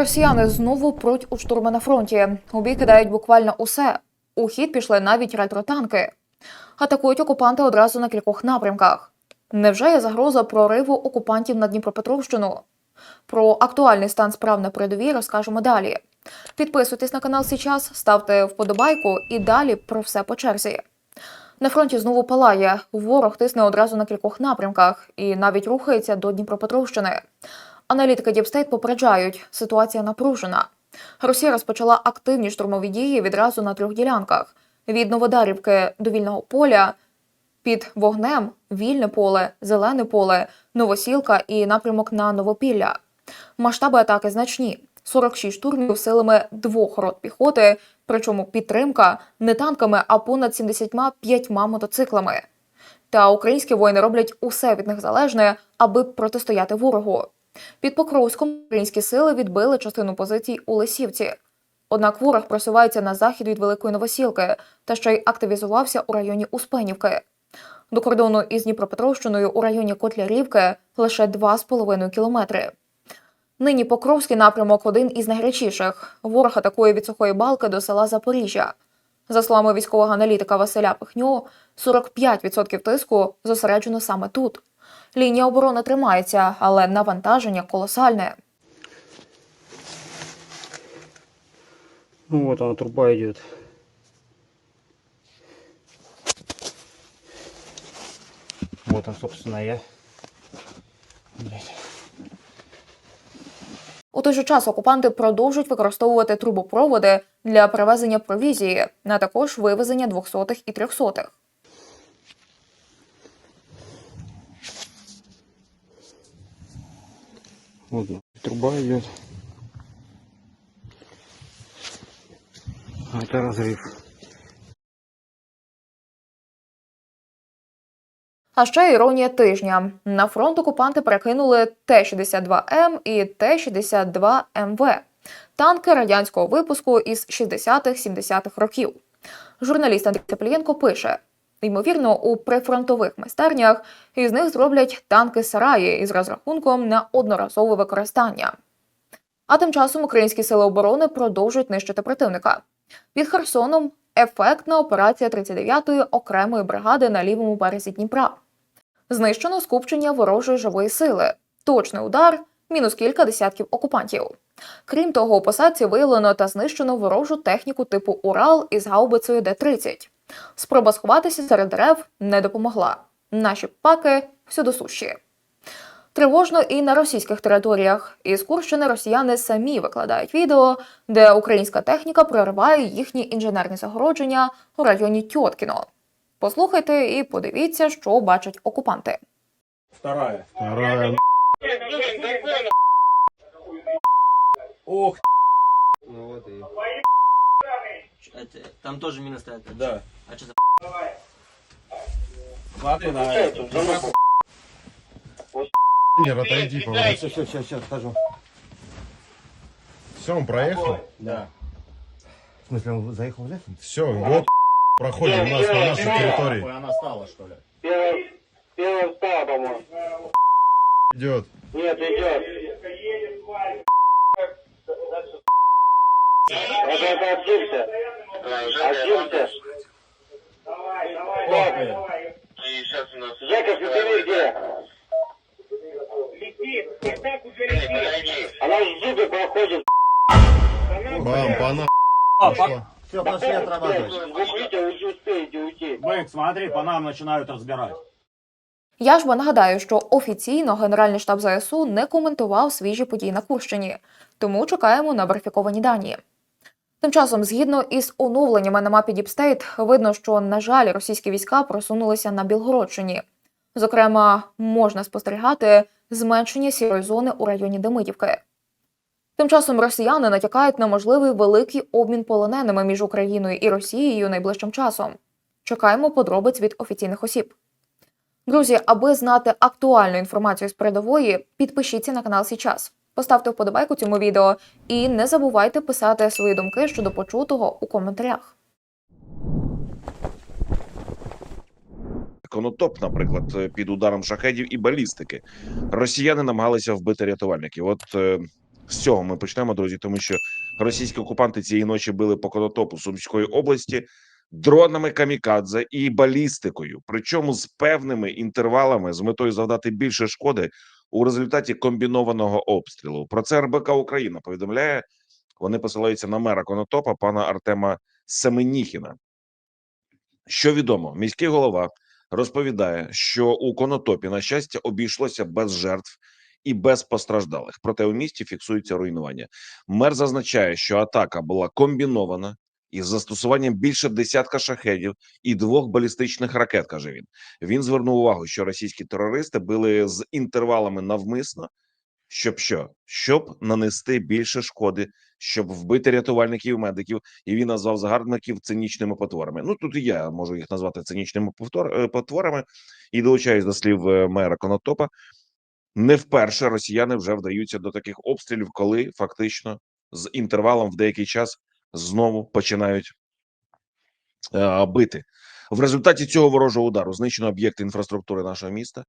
Росіяни знову пруть у штурми на фронті. У бій кидають буквально усе. У хід пішли навіть ретротанки. Атакують окупанти одразу на кількох напрямках. Невже є загроза прориву окупантів на Дніпропетровщину? Про актуальний стан справ на передовій розкажемо далі. Підписуйтесь на канал Січас, ставте вподобайку і далі про все по черзі. На фронті знову палає. Ворог тисне одразу на кількох напрямках і навіть рухається до Дніпропетровщини. Аналітики Діпстейт попереджають, ситуація напружена. Росія розпочала активні штурмові дії відразу на трьох ділянках: від Новодарівки до вільного поля, під вогнем вільне поле, зелене поле, новосілка і напрямок на Новопілля. Масштаби атаки значні: 46 штурмів силами двох рот піхоти, причому підтримка не танками, а понад 75 мотоциклами. Та українські воїни роблять усе від них залежне, аби протистояти ворогу. Під Покровськом українські сили відбили частину позицій у Лисівці. Однак ворог просувається на захід від Великої Новосілки та ще й активізувався у районі Успенівки. До кордону із Дніпропетровщиною у районі Котлярівки лише 2,5 кілометри. Нині Покровський напрямок один із найгарячіших. Ворог атакує від сухої балки до села Запоріжжя. За словами військового аналітика Василя Пихньо, 45% тиску зосереджено саме тут. Лінія оборони тримається, але навантаження колосальне. Ну вот она труба идет. Вот он, собственно, я. У той же час окупанти продовжують використовувати трубопроводи для перевезення провізії, а також вивезення двохсотих і трьохсотих. Вот труба идет. А Это разрыв. А ще іронія тижня. На фронт окупанти перекинули Т-62М і Т-62МВ – танки радянського випуску із 60-70-х років. Журналіст Андрій Цеплієнко пише: ймовірно, у прифронтових майстернях із них зроблять танки сараї із розрахунком на одноразове використання. А тим часом українські сили оборони продовжують нищити противника. Під Херсоном ефектна операція 39-ї окремої бригади на лівому березі Дніпра. Знищено скупчення ворожої живої сили. Точний удар, мінус кілька десятків окупантів. Крім того, у посадці виявлено та знищено ворожу техніку типу Урал із гаубицею Д-30. Спроба сховатися серед дерев не допомогла. Наші паки всюди суші. Тривожно і на російських територіях. Із Курщини росіяни самі викладають відео, де українська техніка прориває їхні інженерні загородження у районі Тьоткіно. Послухайте і подивіться, що бачать окупанти. Вторая. Вторая. Ох, Ну вот и. Там тоже мина стоят. да. А что за Смотри на эту. Нет, отойди, пожалуйста. Все, все, все, сейчас скажу. Все, он проехал. Да. В смысле, он заехал в лес? Все, вот проходим у нас на нашей территории. Она стала, что ли? Идет. Нет, идет. Вот это отдельно. Отдельно. Давай, давай, давай. Яков, ну где? Лети, Спартак уже. Она же зубы проходит. Бам, пана. Пошла. Все, пошли отрабатывать. Вы смотри, по нам начинают разбирать. Я ж би нагадаю, що офіційно Генеральний штаб ЗСУ не коментував свіжі події на Курщині, тому чекаємо на верифіковані дані. Тим часом, згідно із оновленнями на мапі Діпстейт, видно, що, на жаль, російські війська просунулися на Білгородщині. Зокрема, можна спостерігати зменшення сірої зони у районі Демидівки. Тим часом росіяни натякають на можливий великий обмін полоненими між Україною і Росією найближчим часом. Чекаємо подробиць від офіційних осіб. Друзі, аби знати актуальну інформацію з передової, підпишіться на канал Січас. Поставте вподобайку цьому відео і не забувайте писати свої думки щодо почутого у коментарях. Конотоп, наприклад, під ударом шахедів і балістики. Росіяни намагалися вбити рятувальників. От е, З цього ми почнемо, друзі, тому що російські окупанти цієї ночі били по конотопу Сумської області дронами камікадзе і балістикою, причому з певними інтервалами з метою завдати більше шкоди у результаті комбінованого обстрілу. Про це РБК Україна повідомляє. Вони посилаються на мера Конотопа, пана Артема Семеніхіна. Що відомо, міський голова розповідає, що у Конотопі, на щастя, обійшлося без жертв і без постраждалих. Проте у місті фіксується руйнування. Мер зазначає, що атака була комбінована із застосуванням більше десятка шахедів і двох балістичних ракет. каже він. Він звернув увагу, що російські терористи били з інтервалами навмисно, щоб що? Щоб нанести більше шкоди, щоб вбити рятувальників, медиків, і він назвав загарбників цинічними потворами. Ну тут і я можу їх назвати цинічними е, потворами, і долучаюсь до слів е, мера Конотопа. Не вперше росіяни вже вдаються до таких обстрілів, коли фактично з інтервалом в деякий час знову починають е, бити. В результаті цього ворожого удару знищено об'єкти інфраструктури нашого міста.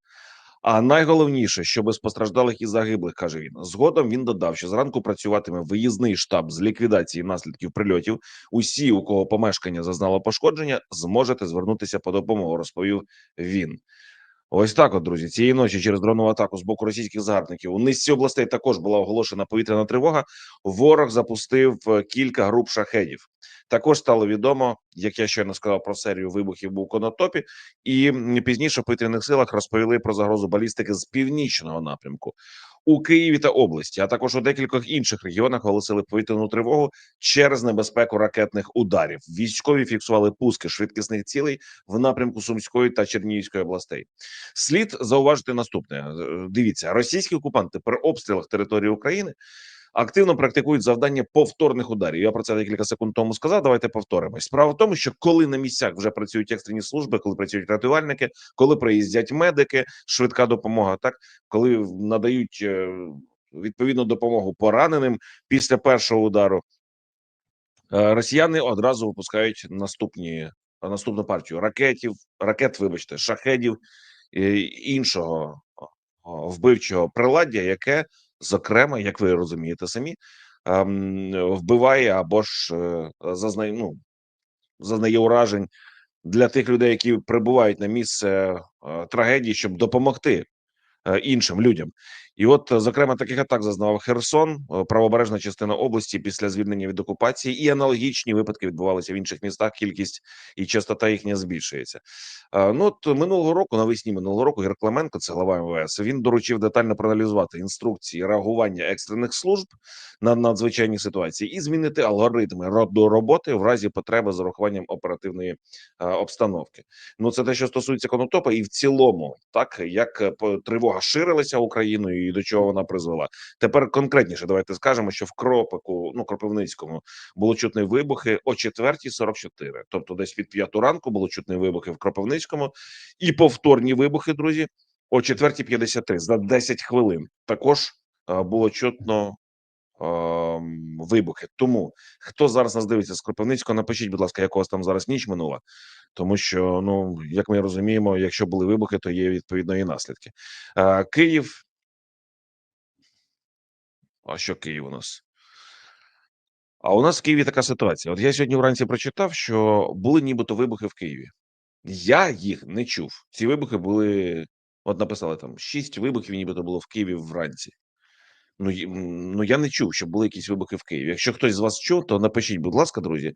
А найголовніше, що без постраждалих і загиблих, каже він. Згодом він додав, що зранку працюватиме виїзний штаб з ліквідації наслідків прильотів. Усі, у кого помешкання зазнало пошкодження, зможете звернутися по допомогу, розповів він. Ось так, от друзі, цієї ночі через дронову атаку з боку російських загарбників у низці областей також була оголошена повітряна тривога. Ворог запустив е, кілька груп шахедів. Також стало відомо, як я щойно сказав про серію вибухів у Конотопі, і пізніше в повітряних силах розповіли про загрозу балістики з північного напрямку у Києві та області, а також у декількох інших регіонах оголосили повітряну тривогу через небезпеку ракетних ударів. Військові фіксували пуски швидкісних цілей в напрямку Сумської та Чернігівської областей. Слід зауважити наступне: Е, дивіться, російські окупанти при обстрілах території України активно практикують завдання повторних ударів. Я про це декілька секунд тому сказав. Давайте повторимось. Справа в тому, що коли на місцях вже працюють екстрені служби, коли працюють рятувальники, коли приїздять медики, швидка допомога, так коли надають е, відповідну допомогу пораненим після першого удару. е, Росіяни одразу випускають наступні наступну партію ракетів, ракет, вибачте, шахедів і іншого вбивчого приладдя, яке, зокрема, як ви розумієте самі, вбиває або ж е, зазнає, ну, зазнає уражень для тих людей, які прибувають на місце е, трагедії, щоб допомогти е, іншим людям. І от, е, зокрема, таких атак зазнавав Херсон, е, правобережна частина області після звільнення від окупації, і аналогічні випадки відбувалися в інших містах. Кількість і частота їхня збільшується. Е, Ну от минулого року, навесні минулого року, Геркленко, це глава МВС, він доручив детально проаналізувати інструкції реагування екстрених служб на надзвичайні ситуації і змінити алгоритми ро- роботи в разі потреби з урахуванням оперативної обстановки. Ну це те, що стосується конотопа, і в цілому, так як тривога ширилася Україною до чого вона призвела. Тепер конкретніше давайте скажемо, що в Кропику, ну Кропивницькому, було чутні вибухи о 4.44, тобто десь від 5 ранку було чутні вибухи в Кропивницькому, і повторні вибухи, друзі, о 4.53 за 10 хвилин. Також е, було чутно. ем, Вибухи. Тому хто зараз нас дивиться з Кропивницького, напишіть, будь ласка, як у вас там зараз ніч минула, тому що, ну як ми розуміємо, якщо були вибухи, то є відповідно і наслідки. Е, Київ. А що Київ у нас? А у нас в Києві така ситуація. От я сьогодні вранці прочитав, що були нібито вибухи в Києві. Я їх не чув. Ці вибухи були. От написали там шість вибухів, нібито було в Києві вранці. Ну, ну я не чув, що були якісь вибухи в Києві. Якщо хтось з вас чув, то напишіть, будь ласка, друзі,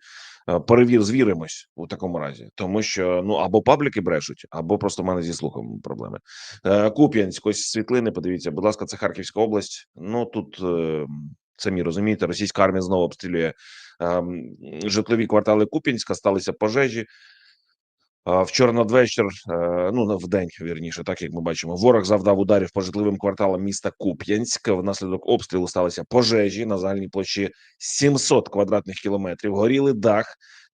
перевір, звіримось у такому разі, тому що ну або пабліки брешуть, або просто в мене зі слухом проблеми. Е, Куп'янськ, ось світлини. Подивіться, будь ласка, це Харківська область. Ну тут е, самі розумієте, російська армія знову обстрілює е, житлові квартали Куп'янська, сталися пожежі. Вчора надвечір, е, ну на- вдень, вірніше, так як ми бачимо, ворог завдав ударів по житловим кварталам міста Куп'янськ. Внаслідок обстрілу сталися пожежі на загальній площі 700 квадратних кілометрів. Горіли дах,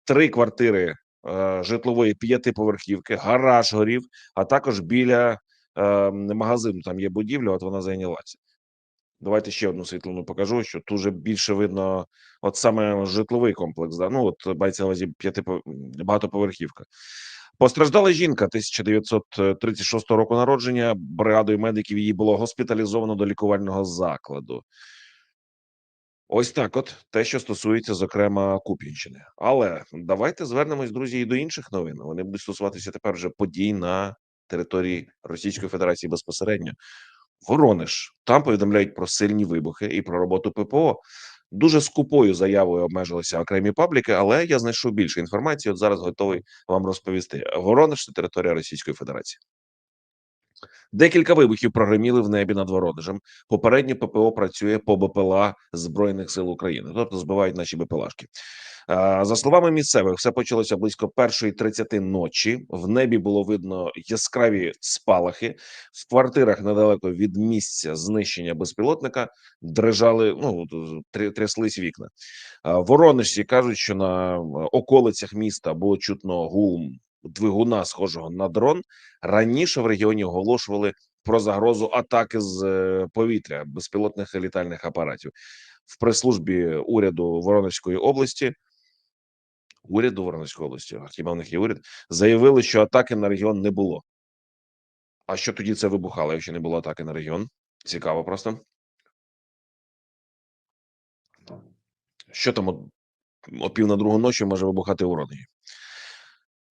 три квартири е, житлової п'ятиповерхівки, гараж горів, а також біля е, магазину. Там є будівля, от вона зайнялася. Давайте ще одну світлину покажу, що тут вже більше видно, от саме житловий комплекс. Да? Ну от мається на увазі багатоповерхівка. Постраждала жінка 1936 року народження. Бригадою медиків її було госпіталізовано до лікувального закладу. Ось так, от те, що стосується, зокрема, Куп'янщини. Але давайте звернемось, друзі, і до інших новин. Вони будуть стосуватися тепер вже подій на території Російської Федерації безпосередньо. Воронеж там повідомляють про сильні вибухи і про роботу ППО. Дуже скупою заявою обмежилися окремі пабліки, але я знайшов більше інформації. От зараз готовий вам розповісти. Воронеж це територія Російської Федерації. Декілька вибухів прогреміли в небі над Воронежем. Попередньо ППО працює по БПЛА Збройних сил України, тобто збивають наші БПЛАшки. Е, За словами місцевих, все почалося близько першої 30 ночі. В небі було видно яскраві спалахи. В квартирах недалеко від місця знищення безпілотника дрижали, ну тря- тряслись вікна. Е, Воронежці кажуть, що на е, околицях міста було чутно гул двигуна, схожого на дрон. Раніше в регіоні оголошували про загрозу атаки з повітря безпілотних літальних апаратів в прес-службі уряду Воронезької області. Уряду Воронезької області, хіба в них є уряд, заявили, що атаки на регіон не було. А що тоді це вибухало, якщо не було атаки на регіон? Цікаво просто. Що там о, пів на другу ночі може вибухати у Воронежі?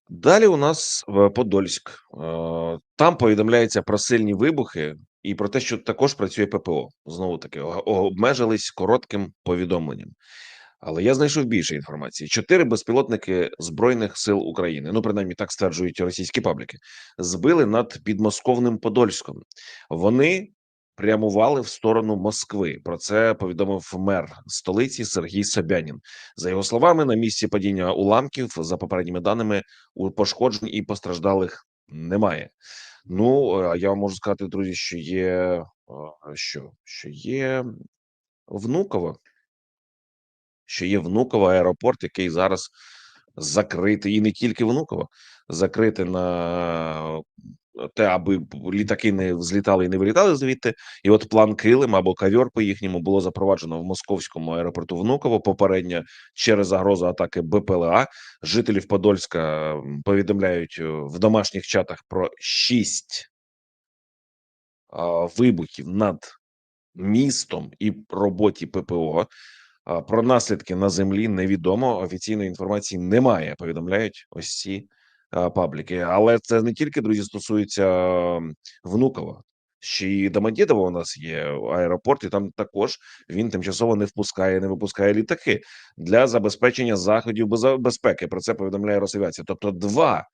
Далі у нас Подольськ. Е, Там повідомляється про сильні вибухи і про те, що також працює ППО. Знову таки, обмежились коротким повідомленням. Але я знайшов більше інформації: чотири безпілотники збройних сил України, ну принаймні так стверджують російські пабліки, збили над підмосковним Подольськом. Вони прямували в сторону Москви. Про це повідомив мер столиці Сергій Собянін. За його словами, на місці падіння уламків, за попередніми даними, у пошкоджень і постраждалих немає. Ну е, я вам можу сказати, друзі, що є е, що, що є Внуково, що є Внуково аеропорт, який зараз закритий, і не тільки Внуково, закритий на те, аби літаки не взлітали і не вилітали звідти. І от план Килим або кавьор по їхньому було запроваджено в московському аеропорту Внуково попередньо через загрозу атаки БПЛА. Жителів Подольська повідомляють е, в домашніх чатах про шість вибухів над містом і роботі ППО. Про наслідки на землі невідомо. Офіційної інформації немає. Повідомляють ось ці пабліки. Але це не тільки друзі стосується Внукова. Ще й Домодєдово у нас є аеропорт, і там також він тимчасово не впускає, не випускає літаки для забезпечення заходів безпеки. Про це повідомляє Росавіація. Тобто, два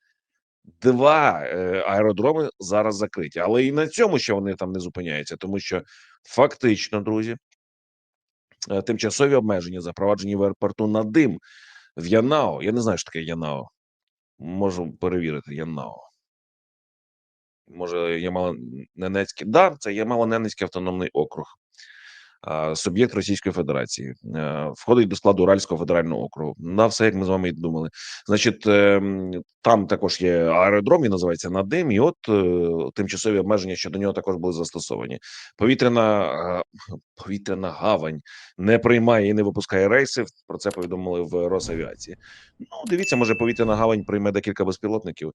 два е, аеродроми зараз закриті, але і на цьому ще вони там не зупиняються, тому що фактично, друзі, тимчасові обмеження запроваджені в аеропорту на дим в Янао. Я не знаю, що таке Янао. Можу перевірити Янао. Може, Ямало-Ненецький. Да, це Ямало-Ненецький автономний округ. Суб'єкт Російської Федерації Е, входить до складу Уральського федерального округу. На все, як ми з вами і думали. Значить, ем, там також є аеродром, він називається Надим, і от е, тимчасові обмеження щодо нього також були застосовані. Повітряна е, повітряна гавань не приймає і не випускає рейси. Про це повідомили в Росавіації. Ну, дивіться, може повітряна гавань прийме декілька безпілотників.